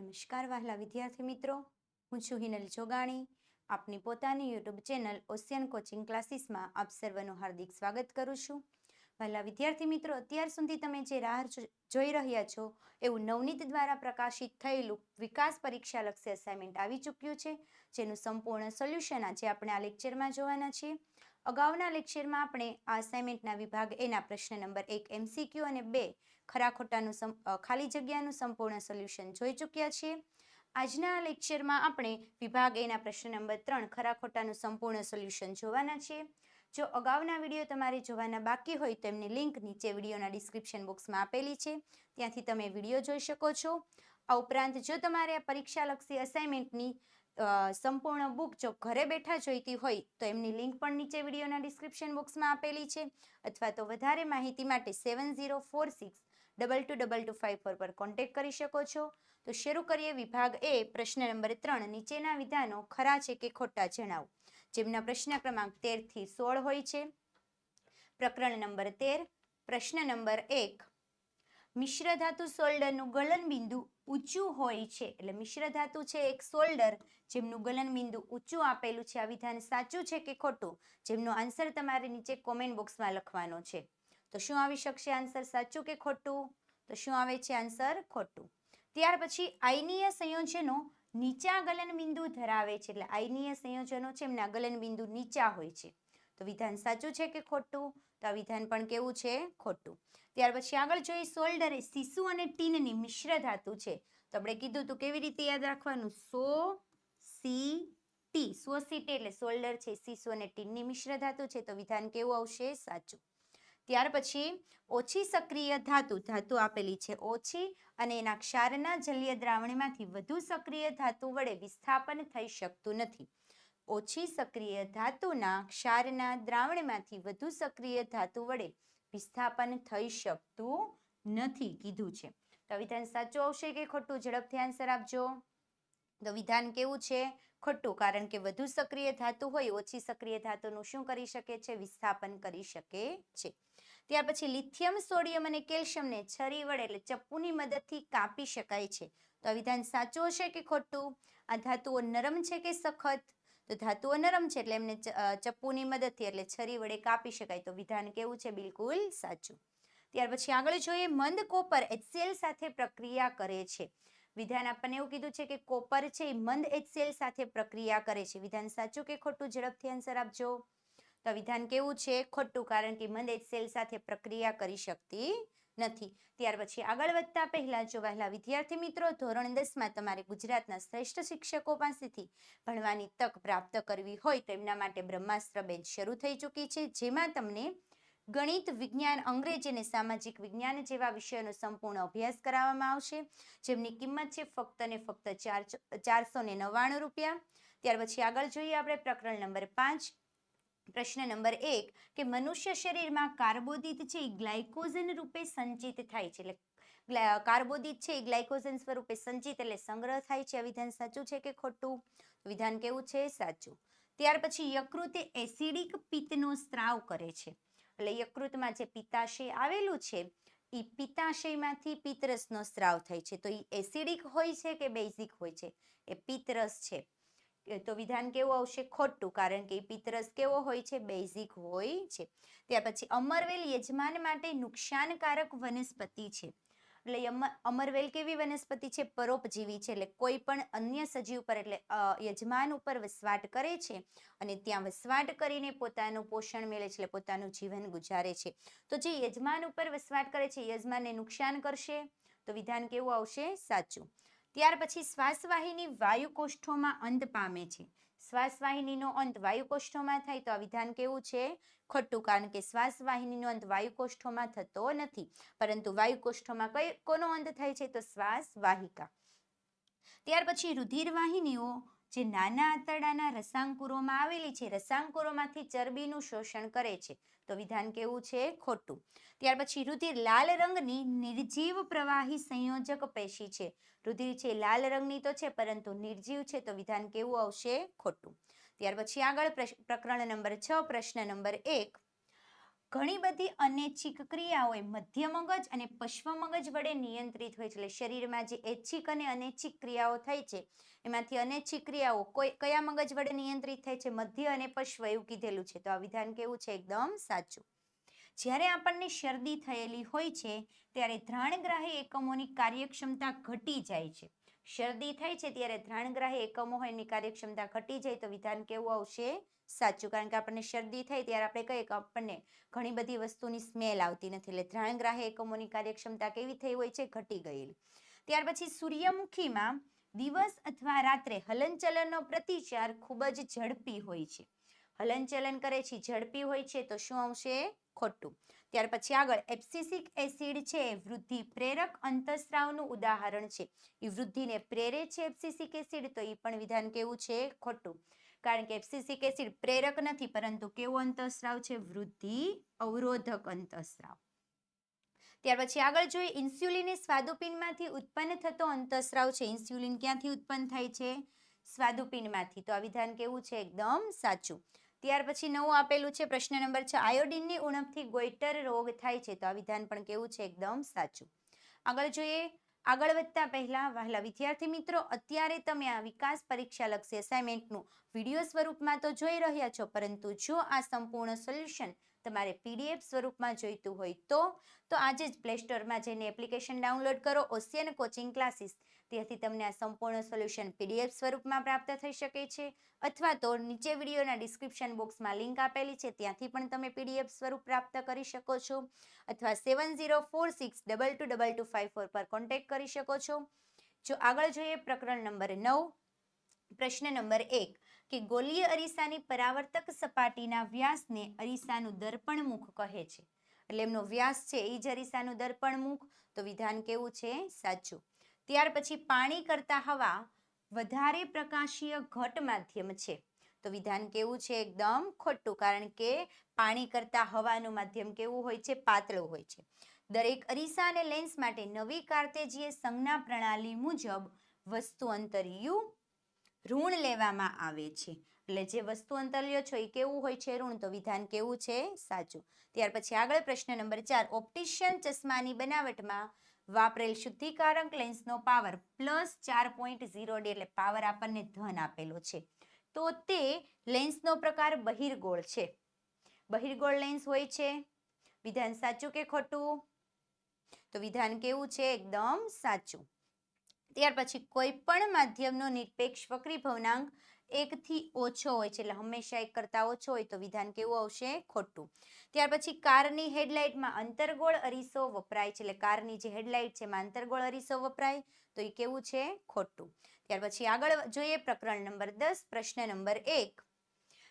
નમસ્કાર વહાલા વિદ્યાર્થી મિત્રો. હું છું હિનલ જોગાણી આપની પોતાની યુટ્યુબ ચેનલ ઓશિયન કોચિંગ ક્લાસીસમાં આપ સર્વનું હાર્દિક સ્વાગત કરું છું. વહાલા વિદ્યાર્થી મિત્રો, અત્યાર સુધી તમે જે રાહ જોઈ રહ્યા છો, એવું નવનીત દ્વારા પ્રકાશિત થયેલું વિકાસ પરીક્ષા લક્ષી અસાઇનમેન્ટ આવી ચૂક્યું છે, જેનું સંપૂર્ણ સોલ્યુશન આજે આપણે આ લેક્ચરમાં જોવાના છીએ. અગાઉના લેક્ચરમાં આપણે અસાઇનમેન્ટના વિભાગ એના પ્રશ્ન નંબર એક એમસીક્યુ અને બે ખરા ખોટાનું ખાલી જગ્યાનું સંપૂર્ણ સોલ્યુશન જોઈ ચૂક્યા છીએ. આજના લેક્ચરમાં આપણે વિભાગ એના પ્રશ્ન નંબર ત્રણ ખરા ખોટાનું સંપૂર્ણ સોલ્યુશન જોવાના છીએ. જો અગાઉના વીડિયો તમારે જોવાના બાકી હોય તો એમની લિંક નીચે વિડીયોના ડિસ્ક્રિપ્શન બોક્સમાં આપેલી છે. ત્યાંથી તમે વીડિયો જોઈ શકો છો. આ ઉપરાંત જો તમારે આ પરીક્ષાલક્ષી અસાઇનમેન્ટની સંપૂર્ણ બુક જો ઘરે બેઠા જોઈતી હોય, તો એમની લિંક પણ નીચે વિડીયોના ડિસ્ક્રિપ્શન બોક્સમાં આપેલી છે. અથવા તો વધારે માહિતી માટે seven zero four six double two double two five four પર કોન્ટેક્ટ કરી શકો છો. તો શરૂ કરીએ વિભાગ એ, પ્રશ્ન નંબર ત્રણ, નીચેના વિધાનો ખરા છે કે ખોટા જણાવો? જેમના પ્રશ્ન ક્રમાંક તેરથી સોળ હોય છે. પ્રકરણ નંબર તેર, પ્રશ્ન નંબર એક મિશ્ર ધાતુ સોલ્ડરનું ગલનબિંદુ ઊંચું હોય છે. એટલે મિશ્ર ધાતુ છે એક સોલ્ડર, જેમનું ગલનબિંદુ ઊંચું આપેલું છે. આ વિધાન સાચું છે કે ખોટું? જેમનો આન્સર તમારે નીચે કોમેન્ટ બોક્સમાં લખવાનો છે. તો શું આવી શકશે આન્સર સાચું કે ખોટું? તો શું આવે છે આન્સર ખોટું. ત્યાર પછી આયનીય સંયોજનો નીચા ગલનબિંદુ ધરાવે છે. એટલે આયનીય સંયોજનો છે એમના ગલનબિંદુ નીચા હોય છે. તો વિધાન સાચું છે કે ખોટું? તો આ વિધાન પણ કેવું છે? ખોટું. ત્યાર પછી આગળ જોઈએ સોલ્ડર એ શિશુ અને ટીનની મિશ્ર ધાતુ છે. તો આપણે કીધું તું કેવી રીતે યાદ રાખવાનું? સો સી ટી. સો સી એટલે સોલ્ડર છે શિશુ અને ટીનની મિશ્ર ધાતુ છે. તો વિધાન કેવું આવશે? સાચું. ત્યાર પછી ઓછી સક્રિય ધાતુ ધાતુ આપેલી છે ઓછી અને એના ક્ષારના જલીય દ્રાવણમાંથી વધુ સક્રિય ધાતુ વડે વિસ્થાપન થઈ શકતું નથી. ઓછી સક્રિય ધાતુના ક્ષારના દ્રાવણમાંથી વધુ સક્રિય ધાતુ વડે વિસ્થાપન થઈ શકતું નથી કીધું છે. તો વિધાન સાચું આવશે કે ખોટું? ઝડપથી આન્સર આપજો. તો વિધાન કેવું છે? ખોટું, કારણ કે વધુ સક્રિય ધાતુ હોય, ઓછી સક્રિય ધાતુનું શું કરી શકે છે? વિસ્થાપન કરી શકે છે. ત્યાર પછી લિથિયમ, સોડિયમ અને કેલ્શિયમને છરી વડે એટલે ચપ્પુની મદદથી કાપી શકાય છે. તો આ વિધાન સાચું હશે કે ખોટું? આ ધાતુઓ નરમ છે કે સખત? તો ધાતુઓ નરમ છે એટલે એમને ચપ્પુની મદદથી એટલે છરી વડે કાપી શકાય. તો વિધાન કેવું છે? બિલકુલ સાચું. ત્યાર પછી આગળ જોઈએ મંદ કોપર HCl સાથે પ્રક્રિયા કરે છે. વિધાન આપણને એવું કીધું છે કે કોપર છે એ મંદ HCl સાથે પ્રક્રિયા કરે છે. વિધાન સાચું કે ખોટું ઝડપથી આન્સર આપજો? તો વિધાન કેવું છે? ખોટું, કારણ કે મંદ HCl સાથે પ્રક્રિયા કરી શકતી નથી. ત્યાર પછી આગળ વધતા પહેલા જો વહેલા વિદ્યાર્થી મિત્રો, ધોરણ દસમાં તમારે ગુજરાતના શ્રેષ્ઠ શિક્ષકો પાસેથી ભણવાની તક પ્રાપ્ત કરવી હોય તો એમના માટે બ્રહ્માસ્ત્ર બેચ શરૂ થઈ ચૂકી છે, જેમાં તમને ગણિત, વિજ્ઞાન, અંગ્રેજી અને સામાજિક વિજ્ઞાન જેવા વિષયોનો સંપૂર્ણ અભ્યાસ કરાવવામાં આવશે. જેમની કિંમત છે ફક્ત ને ફક્ત ચાર ચારસો ને નવ્વાણું રૂપિયા. ત્યાર પછી આગળ જોઈએ આપણે પ્રકરણ નંબર પાંચ પ્રશ્ન નંબર એક, કે મનુષ્ય શરીરમાં કાર્બોદિત છે એ ગ્લાયકોઝન રૂપે સંચિત થાય છે. એટલે કાર્બોદિત છે એ ગ્લાયકોઝન સ્વરૂપે સંચિત એટલે સંગ્રહ થાય છે. આ વિધાન સાચું છે કે ખોટું? વિધાન કેવું છે? સાચું. ત્યાર પછી યકૃત એસિડિક પિત્તનો સ્ત્રાવ કરે છે. એટલે યકૃતમાં જે પિત્તાશય આવેલું છે, એ પિત્તાશયમાંથી પિત્તરસનો સ્ત્રાવ થાય છે. તો એ એસિડિક હોય છે કે બેઝિક હોય છે? એ પિત્તરસ છે. તો વિધાન કેવું આવશે? ખોટું, કારણ કે પિતરસ કેવો હોય છે? બેઝિક હોય છે. ત્યાર પછી અમરવેલ યજમાન માટે નુકસાનકારક વનસ્પતિ છે. એટલે અમરવેલ કેવી વનસ્પતિ છે? પરોપજીવી છે. એટલે કોઈ પણ અન્ય સજીવ પર એટલે યજમાન ઉપર વસવાટ કરે છે અને ત્યાં વસવાટ કરીને પોતાનું પોષણ મેળવે છે, એટલે પોતાનું જીવન ગુજારે છે. તો જે યજમાન ઉપર વસવાટ કરે છે યજમાનને નુકસાન કરશે? તો વિધાન કેવું આવશે? સાચું. ત્યાર પછી શ્વાસવાહિની વાયુકોષ્ઠોમાં અંત પામે છે. શ્વાસવાહિનીનો અંત વાયુકોષ્ઠોમાં થાય તો આ વિધાન કેવું છે? ખોટું, કારણ કે શ્વાસવાહિનીનો અંત વાયુકોષ્ઠોમાં થતો નથી. પરંતુ વાયુકોષ્ઠોમાં કઈ, કોનો અંત થાય છે? તો શ્વાસ વાહિકા ત્યાર પછી રુધિર વાહિનીઓ જે નાના આંતરડાના રસાંકુરોમાં આવેલી છે, રસાંકુરોમાંથી ચરબીનું શોષણ કરે છે. તો વિધાન કેવું છે? ખોટું. ત્યાર પછી રુધિર લાલ રંગની નિર્જીવ પ્રવાહી સંયોજક પેશી છે. રુધિર છે લાલ રંગની તો છે, પરંતુ નિર્જીવ છે તો વિધાન કેવું આવશે? ખોટું. ત્યાર પછી આગળ પ્રકરણ નંબર છ, પ્રશ્ન નંબર એક. ઘણી બધી અનૈચ્છિક ક્રિયાઓ એ મધ્ય મગજ અને પશ્વ મગજ વડે નિયંત્રિત હોય છે. એટલે શરીરમાં જે ઐચ્છિક અને અનૈચ્છિક ક્રિયાઓ થાય છે, એમાંથી અનૈચ્છિક ક્રિયાઓ કોઈ, કયા મગજ વડે નિયંત્રિત થાય છે? મધ્ય અને પશ્વ એવું કીધેલું છે. તો આ વિધાન કેવું છે? એકદમ સાચું. જ્યારે આપણને શરદી થયેલી હોય છે, ત્યારે ધ્રાણગ્રાહી એકમોની કાર્યક્ષમતા ઘટી જાય છે. શરદી થાય છે ત્યારે ધ્રાણગ્રાહી એકમો હોય એની કાર્યક્ષમતા ઘટી જાય તો વિધાન કેવું આવશે? સાચું, કારણ કે આપણને શરદી થઈ ત્યારે આપણે કહીએ કે આપણને ઘણી બધી વસ્તુની સ્મેલ આવતી નથી. એટલે ધ્રાણગ્રાહી એકમોની કાર્યક્ષમતા કેવી થઈ હોય છે? ઘટી ગયેલી. ત્યાર પછી સૂર્યમુખીમાં દિવસ અથવા રાત્રે હલનચલનનો પ્રતિચાર ખૂબ જ ઝડપી હોય છે. હલનચલન કરે છે, ઝડપી હોય છે તો શું આવશે? ખોટું. ત્યાર પછી આગળ એપ્સિસિક એસિડ છે વૃદ્ધિ પ્રેરક અંતસ્રાવનું ઉદાહરણ છે. એ વૃદ્ધિને પ્રેરે છે એપ્સિસિક એસિડ તો એ પણ વિધાન કેવું છે? ખોટું. કારણ કે એબ્સિસિક એસિડ પ્રેરક નથી, પરંતુ કેવો અંતસ્ત્રાવ છે? વૃદ્ધિ, અવરોધક અંતસ્રાવ ત્યાર પછી આગળ જોઈએ ઇન્સ્યુલિન એ સ્વાદુપિંડમાંથી ઉત્પન્ન થતો અંતસ્ત્રાવ છે. ઇન્સ્યુલિન ક્યાંથી ઉત્પન્ન થાય છે? સ્વાદુપિંડમાંથી. તો આ વિધાન કેવું છે? એકદમ સાચું. ત્યાર પછી નવું આપેલું છે, પ્રશ્ન નંબર છ. આયોડિનની ઉણપથી ગોઈટર રોગ થાય છે. તો આ વિધાન પણ કેવું છે? એકદમ સાચું. આગળ જોઈએ આગળ વધતા પહેલા વહેલા વિદ્યાર્થી મિત્રો, અત્યારે તમે આ વિકાસ પરીક્ષા લક્ષી અસાઇનમેન્ટનું વીડિયો સ્વરૂપમાં તો જોઈ રહ્યા છો, પરંતુ જો આ સંપૂર્ણ સોલ્યુશન તમારે પીડીએફ સ્વરૂપમાં જોઈતું હોય તો તો આજે જ પ્લે સ્ટોરમાં જઈને એપ્લિકેશન ડાઉનલોડ કરો ઓશિયન કોચિંગ ક્લાસીસ ત્યાંથી તમને આ સંપૂર્ણ સોલ્યુશન પીડીએફ સ્વરૂપમાં પ્રાપ્ત થઈ શકે છે. અથવા તો નીચે વિડીયોના ડિસ્ક્રિપ્શન બોક્સમાં લિંક આપેલી છે, ત્યાંથી પણ તમે પીડીએફ સ્વરૂપ પ્રાપ્ત કરી શકો છો. અથવા seven zero four six double two double two five four પર કોન્ટેક્ટ કરી શકો છો. જો આગળ જોઈએ પ્રકરણ નંબર નવ પ્રશ્ન નંબર એક, કે ગોલીય અરીસાની પરાવર્તક સપાટીના વ્યાસને અરીસાનું દર્પણ મુખ કહે છે. એટલે એમનો વ્યાસ છે એ જ અરીસાનું દર્પણ મુખ તો વિધાન કેવું છે? સાચું. ત્યાર પછી પાણી કરતા હવા વધારે પ્રકાશીય ઘટ માધ્યમ છે. તો વિધાન કેવું છે? એકદમ ખોટું, કારણ કે પાણી કરતા હવાનું માધ્યમ કેવું હોય છે? પાતળું હોય છે. દરેક અરીસા અને લેન્સ માટે નવી કાર્તેજીય સંજ્ઞા પ્રણાલી મુજબ વસ્તુ અંતરિયું ઋણ લેવામાં આવે છે. એટલે જે વસ્તુ અંતર્યો છો એ કેવું હોય છે? ઋણ તો વિધાન કેવું છે? સાચું. ત્યાર પછી આગળ પ્રશ્ન નંબર ચાર. ઓપ્ટિશિયન ચશ્માની બનાવટમાં વાપરેલ શુદ્ધિકારક લેન્સનો પાવર પ્લસ ચાર પોઈન્ટ ઝીરો એટલે પાવર આપણને ધન આપેલો છે. તો તે લેન્સનો પ્રકાર બહિર્ગોળ છે. બહિર્ગોળ લેન્સ હોય છે? વિધાન સાચું કે ખોટું? તો વિધાન કેવું છે? એકદમ સાચું. ત્યાર પછી કોઈ પણ માધ્યમનો નિરપેક્ષ વક્રી ભવનાંક એકથી ઓછો હોય છે, એટલે હંમેશા એક કરતાં ઓછો હોય તો વિધાન કેવું આવશે? ખોટું. ત્યાર પછી કારની હેડલાઇટમાં અંતરગોળ અરીસો વપરાય છે, એટલે કારની જે હેડલાઇટ છે એમાં અંતરગોળ અરીસો વપરાય, તો એ કેવું છે? ખોટું. ત્યાર પછી આગળ જોઈએ પ્રકરણ નંબર દસ, પ્રશ્ન નંબર એક.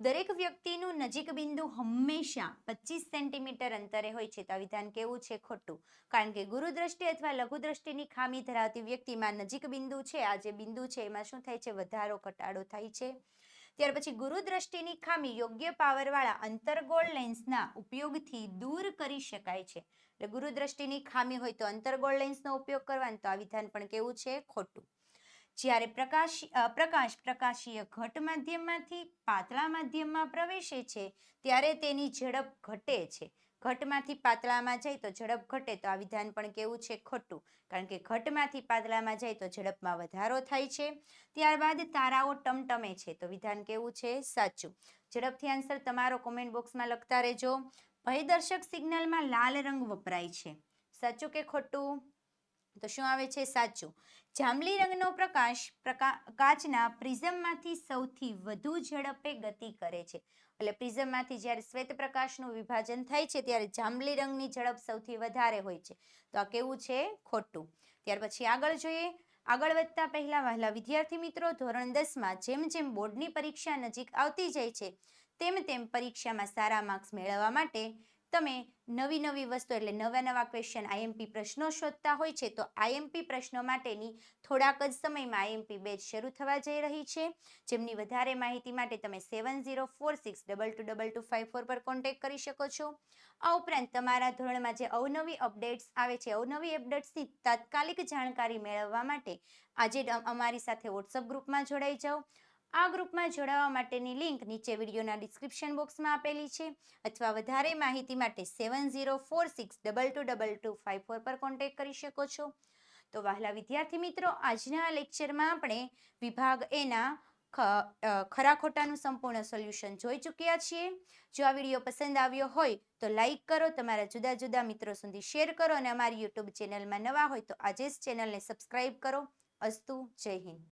દરેક વ્યક્તિનું નજીક બિંદુ હંમેશા પચીસ સેન્ટીમીટર અંતરે હોય છે. તો આ વિધાન કેવું છે? ખોટું. કારણ કે ગુરુદ્રષ્ટિ અથવા લઘુદ્રષ્ટિની ખામી ધરાવતી વ્યક્તિમાં નજીક બિંદુ છે. આ જે બિંદુ છે, એમાં શું થાય છે? વધારો, ઘટાડો થાય છે. ત્યાર પછી ગુરુદ્રષ્ટિની ખામી યોગ્ય પાવરવાળા અંતરગોળ લેન્સના ઉપયોગથી દૂર કરી શકાય છે. એટલે ગુરુદ્રષ્ટિની ખામી હોય તો અંતરગોળ લેન્સનો ઉપયોગ કરવાનો. તો આ વિધાન પણ કેવું છે? ખોટું. જ્યારે પ્રકાશ પ્રકાશ પ્રકાશીય ઘટ માધ્યમમાંથી પાતળા માધ્યમમાં પ્રવેશે છે, ત્યારે તેની ઝડપ ઘટે છે. ઘટમાંથી પાતળામાં જાય તો ઝડપ ઘટે, તો આ વિધાન પણ કેવું છે? ખોટું. કારણ કે ઘટમાંથી પાતળામાં જાય તો ઝડપમાં વધારો થાય છે. ત્યારબાદ તારાઓ ટમટમે છે, તો વિધાન કેવું છે? સાચું. ઝડપથી આન્સર તમારો કોમેન્ટ બોક્સમાં લખતા રહેજો. ભયદર્શક સિગ્નલમાં લાલ રંગ વપરાય છે. સાચું કે ખોટું? તો શું આવે છે? સાચું. જાંબલી રંગનો પ્રકાશ પ્રકા, કાચના પ્રિઝમમાંથી સૌથી વધુ ઝડપે ગતિ કરે છે. એટલે પ્રિઝમમાંથી જ્યારે શ્વેત પ્રકાશનું વિભાજન થાય છે, ત્યારે જાંબલી રંગની ઝડપ સૌથી વધારે હોય છે. તો આ કેવું છે? ખોટું. ત્યાર પછી આગળ જોઈએ. આગળ વધતા પહેલા વહેલા વિદ્યાર્થી મિત્રો, ધોરણ દસમાં જેમ જેમ બોર્ડની પરીક્ષા નજીક આવતી જાય છે, તેમ તેમ પરીક્ષામાં સારા માર્ક્સ મેળવવા માટે તમે નવી નવી વસ્તુ એટલે નવા નવા ક્વેશ્ચન આઈએમપી પ્રશ્નો શોધતા હોય છે, તો આઈએમપી પ્રશ્નો માટેની થોડાક જ સમયમાં આઈએમપી બેચ શરૂ થવા જઈ રહી છે. જેમની વધારે માહિતી માટે તમે seven zero four six double two double two five four પર કોન્ટેક્ટ કરી શકો છો. આ ઉપરાંત તમારા ધોરણમાં જે અવનવી અપડેટ્સ આવે છે, અવનવી અપડેટ્સની તાત્કાલિક જાણકારી મેળવવા માટે આજે અમારી સાથે વોટ્સઅપ ગ્રુપમાં જોડાઈ જાઓ. આ ગ્રુપમાં જોડાવા માટેની લિંક નીચે વિડીયોના ડિસ્ક્રિપ્શન બોક્સમાં આપેલી છે અથવા વધારે માહિતી માટે seven zero four six double two double two five four પર કોન્ટેક્ટ કરી શકો છો. તો વહાલા વિદ્યાર્થી મિત્રો, આજના લેક્ચરમાં આપણે વિભાગ એના ખરા ખોટાનું સંપૂર્ણ સોલ્યુશન જોઈ ચૂક્યા છીએ. જો આ વીડિયો પસંદ આવ્યો હોય તો લાઈક કરો, તમારા જુદા જુદા મિત્રો સુધી શેર કરો અને અમારી યુટ્યુબ ચેનલમાં નવા હોય તો આજે જ ચેનલને સબસ્ક્રાઈબ કરો. અસ્તુ, જય હિન્દ.